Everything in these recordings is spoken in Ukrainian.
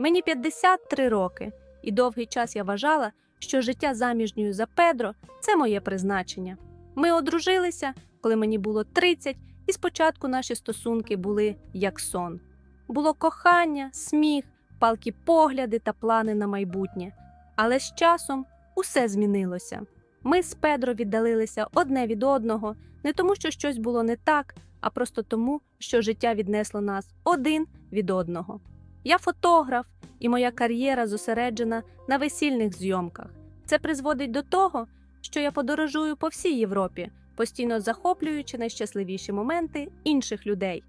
Мені 53 роки, і довгий час я вважала, що життя заміжньою за Педро це моє призначення. Ми одружилися, коли мені було 30, і спочатку наші стосунки були як сон. Було кохання, сміх, палкі погляди та плани на майбутнє. Але з часом усе змінилося. Ми з Педро віддалилися одне від одного, не тому, що щось було не так, а просто тому, що життя віднесло нас один від одного. Я фотограф, і моя кар'єра зосереджена на весільних зйомках. Це призводить до того, що я подорожую по всій Європі, постійно захоплюючи найщасливіші моменти інших людей.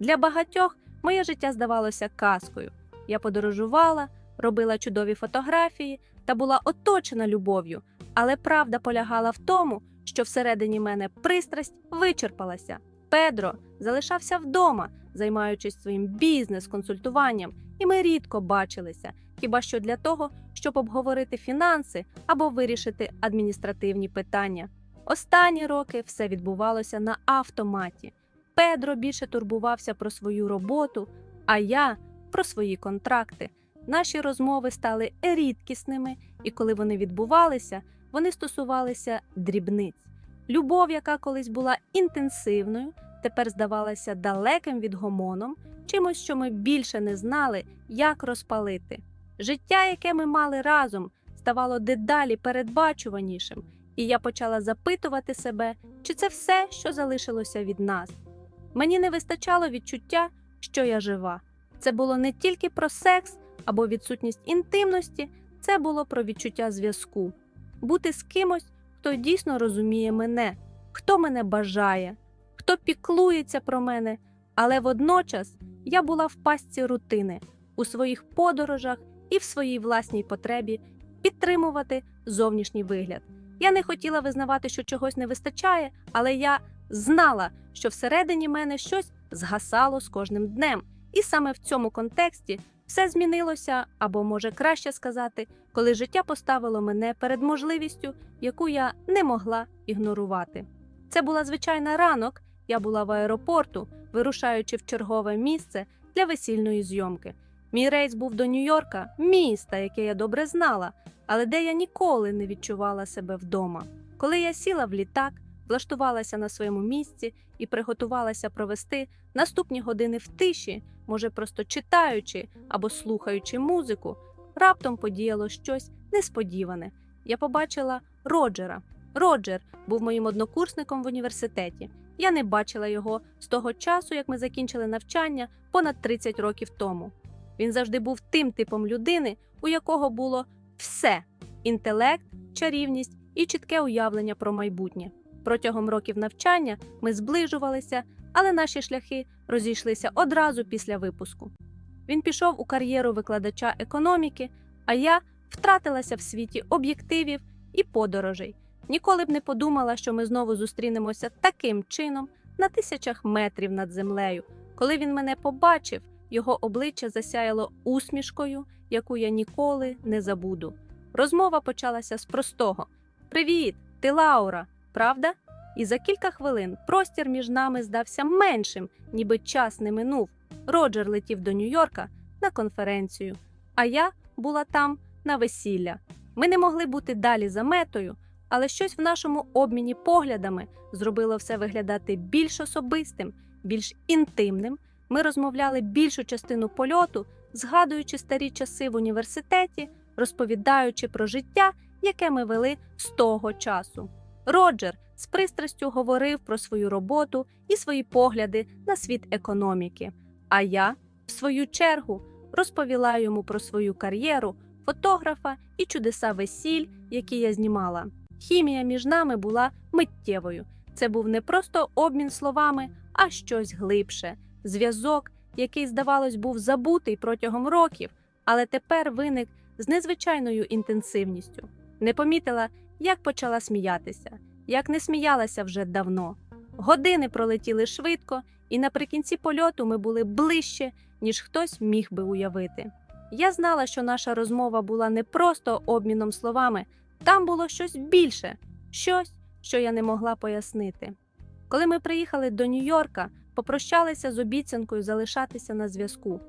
Для багатьох моє життя здавалося казкою. Я подорожувала, робила чудові фотографії та була оточена любов'ю, але правда полягала в тому, що всередині мене пристрасть вичерпалася. Педро залишався вдома, займаючись своїм бізнес-консультуванням, і ми рідко бачилися, хіба що для того, щоб обговорити фінанси або вирішити адміністративні питання. Останні роки все відбувалося на автоматі. Педро більше турбувався про свою роботу, а я про свої контракти. Наші розмови стали рідкісними, і коли вони відбувалися, вони стосувалися дрібниць. Любов, яка колись була інтенсивною, тепер здавалася далеким відгомоном, чимось, що ми більше не знали, як розпалити. Життя, яке ми мали разом, ставало дедалі передбачуванішим, і я почала запитувати себе, чи це все, що залишилося від нас. Мені не вистачало відчуття, що я жива. Це було не тільки про секс або відсутність інтимності, це було про відчуття зв'язку, бути з кимось, хто дійсно розуміє мене, хто мене бажає, хто піклується про мене, але водночас я була в пастці рутини у своїх подорожах і в своїй власній потребі підтримувати зовнішній вигляд. Я не хотіла визнавати, що чогось не вистачає, але я знала, що всередині мене щось згасало з кожним днем. І саме в цьому контексті все змінилося, або може краще сказати, коли життя поставило мене перед можливістю, яку я не могла ігнорувати. Це була звичайна ранок. Я була в аеропорту, вирушаючи в чергове місце для весільної зйомки. Мій рейс був до Нью-Йорка, міста, яке я добре знала, але де я ніколи не відчувала себе вдома. Коли я сіла в літак, влаштувалася на своєму місці і приготувалася провести наступні години в тиші, може, просто читаючи або слухаючи музику, раптом подіяло щось несподіване. Я побачила Роджера. Роджер був моїм однокурсником в університеті. Я не бачила його з того часу, як ми закінчили навчання понад 30 років тому. Він завжди був тим типом людини, у якого було все: інтелект, чарівність і чітке уявлення про майбутнє. Протягом років навчання ми зближувалися, але наші шляхи розійшлися одразу після випуску. Він пішов у кар'єру викладача економіки, а я втратилася в світі об'єктивів і подорожей. Ніколи б не подумала, що ми знову зустрінемося таким чином на тисячах метрів над землею. Коли він мене побачив, його обличчя засяяло усмішкою, яку я ніколи не забуду. Розмова почалася з простого: Привіт, ти Лаура, правда? І за кілька хвилин простір між нами здався меншим, ніби час не минув. Роджер летів до Нью-Йорка на конференцію, а я була там на весілля. Ми не могли бути далі за метою, але щось в нашому обміні поглядами зробило все виглядати більш особистим, більш інтимним. Ми розмовляли більшу частину польоту, згадуючи старі часи в університеті, розповідаючи про життя, яке ми вели з того часу. Роджер з пристрастю говорив про свою роботу і свої погляди на світ економіки. А я, в свою чергу, розповіла йому про свою кар'єру фотографа і чудеса весіль, які я знімала. Хімія між нами була миттєвою. Це був не просто обмін словами, а щось глибше зв'язок, який, здавалось, був забутий протягом років, але тепер виник з незвичайною інтенсивністю. Не помітила, як почала сміятися, як не сміялася вже давно. Години пролетіли швидко, і наприкінці польоту ми були ближче, ніж хтось міг би уявити. Я знала, що наша розмова була не просто обміном словами, там було щось більше, щось, що я не могла пояснити. Коли ми приїхали до Нью-Йорка, попрощалися з обіцянкою залишатися на зв'язку.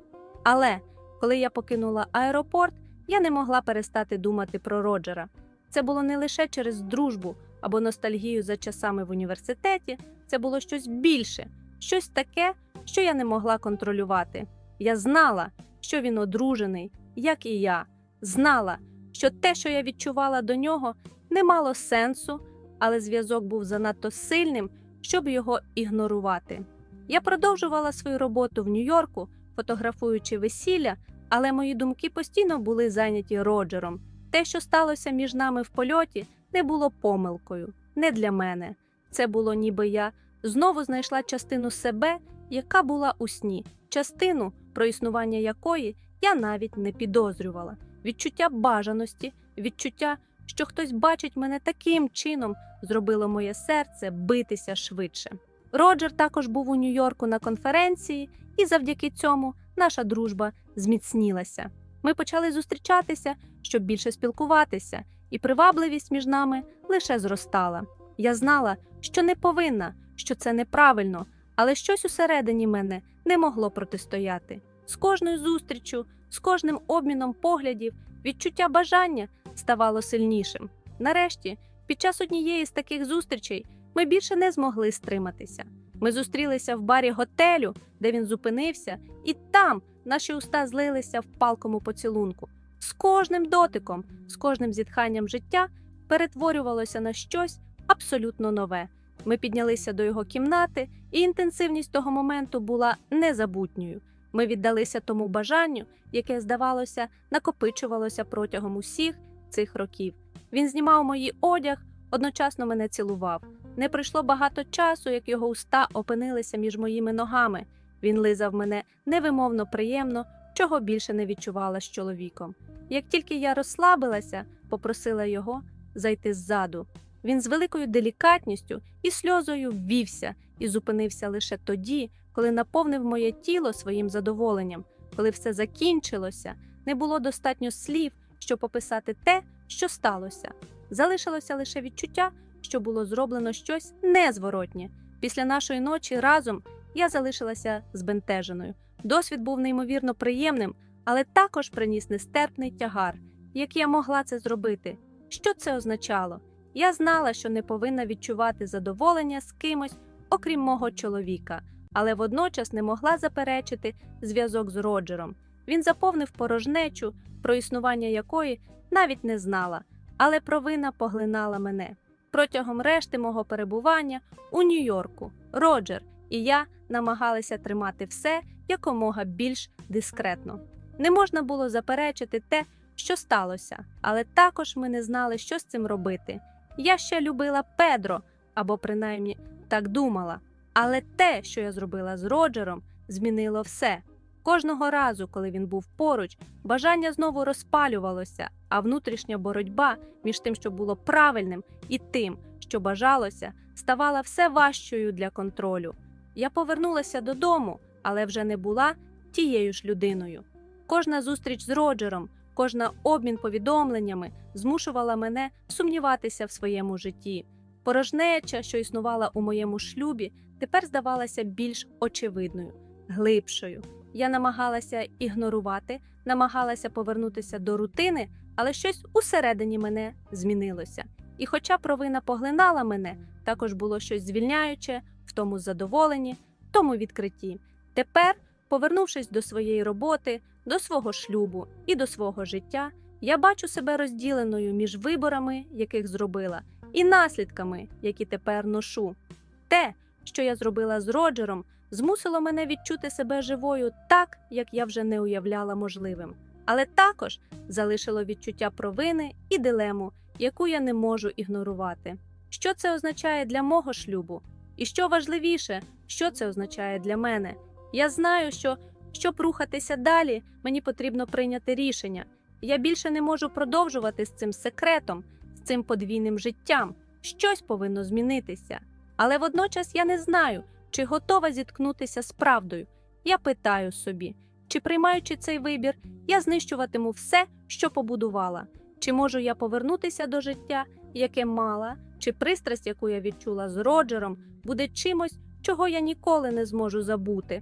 Але Коли я покинула аеропорт, я не могла перестати думати про Роджера. Це було не лише через дружбу або ностальгію за часами в університеті, це було щось більше, щось таке, що я не могла контролювати. Я знала, що він одружений, як і я, знала, що те, що я відчувала до нього, не мало сенсу, але зв'язок був занадто сильним, щоб його ігнорувати. Я продовжувала свою роботу в Нью-Йорку, фотографуючи весілля, але мої думки постійно були зайняті Роджером. Те, що сталося між нами в польоті, не було помилкою, не для мене. Це було ніби я знову знайшла частину себе, яка була у сні, частину, про існування якої я навіть не підозрювала. Відчуття бажаності, відчуття, що хтось бачить мене таким чином, зробило моє серце битися швидше. Роджер також був у Нью-Йорку на конференції, і завдяки цьому наша дружба зміцнілася. Ми почали зустрічатися, щоб більше спілкуватися, і привабливість між нами лише зростала. Я знала, що не повинна, що це неправильно, але щось усередині мене не могло протистояти. З кожною зустрічю, з кожним обміном поглядів, відчуття бажання ставало сильнішим. Нарешті, під час однієї з таких зустрічей, ми більше не змогли стриматися. Ми зустрілися в барі готелю, де він зупинився, і там наші уста злилися в палкому поцілунку. З кожним дотиком, з кожним зітханням життя перетворювалося на щось абсолютно нове. Ми піднялися до його кімнати, і інтенсивність того моменту була незабутньою. Ми віддалися тому бажанню, яке, здавалося, накопичувалося протягом усіх цих років. Він знімав мої одяг, одночасно мене цілував. Не пройшло багато часу, як його уста опинилися між моїми ногами. Він лизав мене невимовно приємно, чого більше не відчувала з чоловіком. Як тільки я розслабилася, попросила його зайти ззаду. Він з великою делікатністю і сльозою ввівся і зупинився лише тоді, коли наповнив моє тіло своїм задоволенням. Коли все закінчилося, не було достатньо слів, щоб описати те, що сталося. Залишилося лише відчуття, що було зроблено щось незворотнє. Після нашої ночі разом я залишилася збентеженою. Досвід був неймовірно приємним, але також приніс нестерпний тягар. Як я могла це зробити? Що це означало? Я знала, що не повинна відчувати задоволення з кимось, окрім мого чоловіка, але водночас не могла заперечити зв'язок з Роджером. Він заповнив порожнечу, про існування якої навіть не знала, але провина поглинала мене. Протягом решти мого перебування у Нью-Йорку Роджер і я намагалися тримати все якомога більш дискретно. Не можна було заперечити те, що сталося, але також ми не знали, що з цим робити. Я ще любила Педро, або принаймні так думала. Але те, що я зробила з Роджером, змінило все. Кожного разу, коли він був поруч, бажання знову розпалювалося, а внутрішня боротьба між тим, що було правильним, і тим, що бажалося, ставала все важчою для контролю. Я повернулася додому, але вже не була тією ж людиною. Кожна зустріч з Роджером, кожна обмін повідомленнями змушувала мене сумніватися в своєму житті. Порожнеча, що існувала у моєму шлюбі, тепер здавалася більш очевидною, глибшою. Я намагалася ігнорувати, намагалася повернутися до рутини, але щось усередині мене змінилося. І хоча провина поглинала мене, також було щось звільняюче в тому задоволенні, в тому відкритті. Тепер, повернувшись до своєї роботи, до свого шлюбу і до свого життя, я бачу себе розділеною між виборами, яких зробила, і наслідками, які тепер ношу. Те, що я зробила з Роджером, змусило мене відчути себе живою так, як я вже не уявляла можливим, але також залишило відчуття провини і дилему, яку я не можу ігнорувати. Що це означає для мого шлюбу? І що важливіше, що це означає для мене? Я знаю, що щоб рухатися далі, мені потрібно прийняти рішення. Я більше не можу продовжувати з цим секретом, з цим подвійним життям. Щось повинно змінитися. Але водночас я не знаю, чи готова зіткнутися з правдою. Я питаю собі, чи приймаючи цей вибір, я знищуватиму все, що побудувала, чи можу я повернутися до життя, яке мала, чи пристрасть, яку я відчула з Роджером, буде чимось, чого я ніколи не зможу забути.